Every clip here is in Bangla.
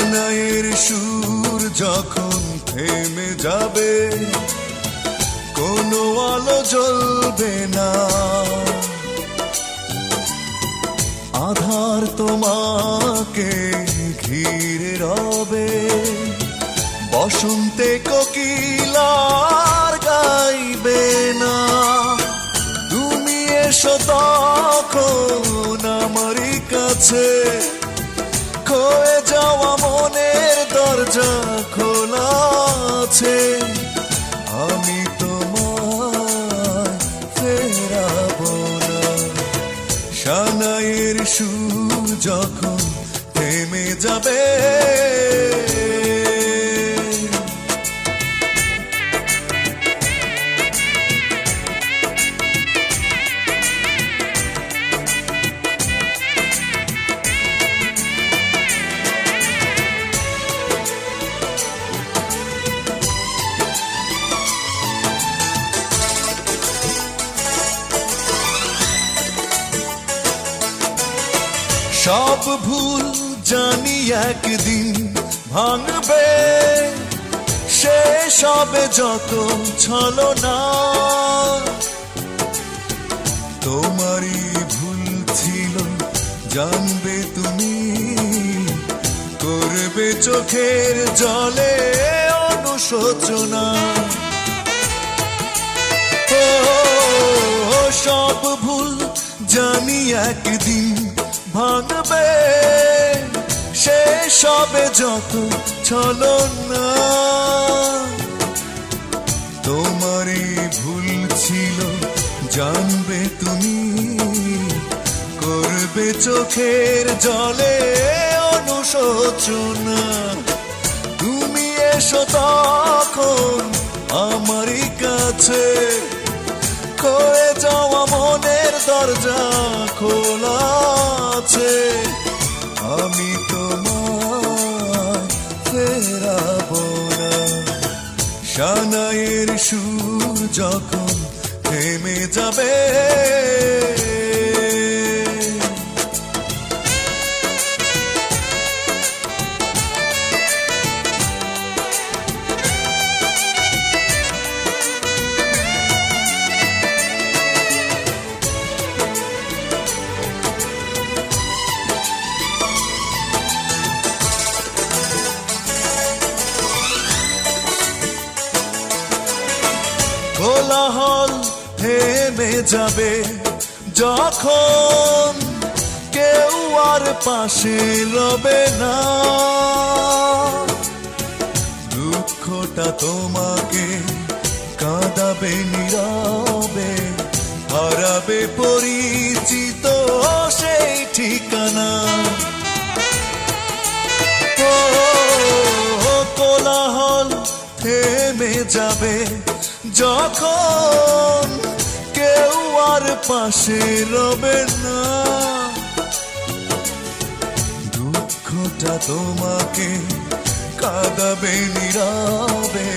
সানাইয়ের সুর যখন থেমে যাবে, কোনো আলো জ্বলবে না। আধার তোমাকে ঘিরে রবে, বসন্তে কোকিলার গাইবে না। তুমি এসো তখন আমারই কাছে। খয়ে যাওয়া মনের দরজা খোলা আছে। আমি তোমায় ফেরাবো না। সুর যখন থেমে যাবে সব ভুল জানি একদিন ভাঙবে। সে হবে যত ছলো না তোমারই ভুল ছিল, জানবে তুমি। করবে চোখের জলে অনুশোচনা। ও, সব ভুল জানি একদিন ভাঙবে সে সবে যত ছলো না। তোমারই ভুল ছিল, জানবে তুমি। করবে চোখের জলে অনুশোচনা। তুমি এসো তখন আমারই কাছে। খয়ে যাওয়া মনের দরজা খোলা। আছে আমি তোমায় ফেরাব না। সানায়ের সুর যখন থেমে যাবে কোলাহল থেমে যাবে। যখন কেউ আর পাশে রবে না, দুঃখটা তোমাকে কাঁদাবে, নীরবে, হারাবে, পরিচিত সেই ঠিকানা। কোলাহল থেমে যাবে। যখন কেউ আর পাশে রবে না, দুঃখটা তোমাকে কাঁদাবে, নীরবে,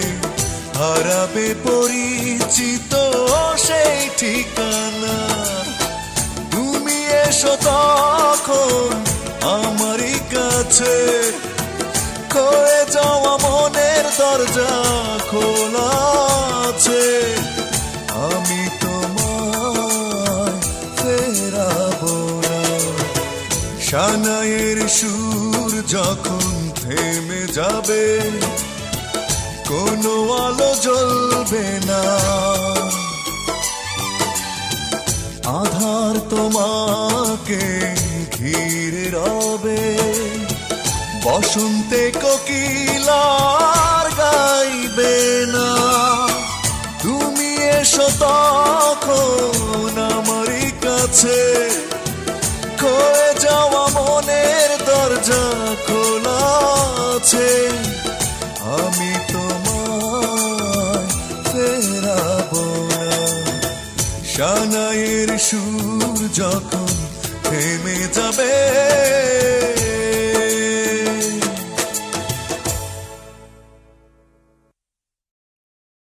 হারাবে, পরিচিত সেই ঠিকানা। তুমি এসো তখন আমারই কাছে খয়ে যাওয়া মনের দরজা খোলা। আছে। আমি তোমায় ফেরাবো না। সানাইয়ের সুর যখন থেমে যাবে, কোনো আলো জ্বলবে না। আধার তোমাকে ঘিরে রবে, বসন্তে কোকিলার গাইবে না। এসো তখন আমারই কাছে। খয়ে যাওয়া মনের দরজা খোলা আছে। আমি তোমায় ফেরাবো সানাইয়ের সুর যখন থেমে যাবে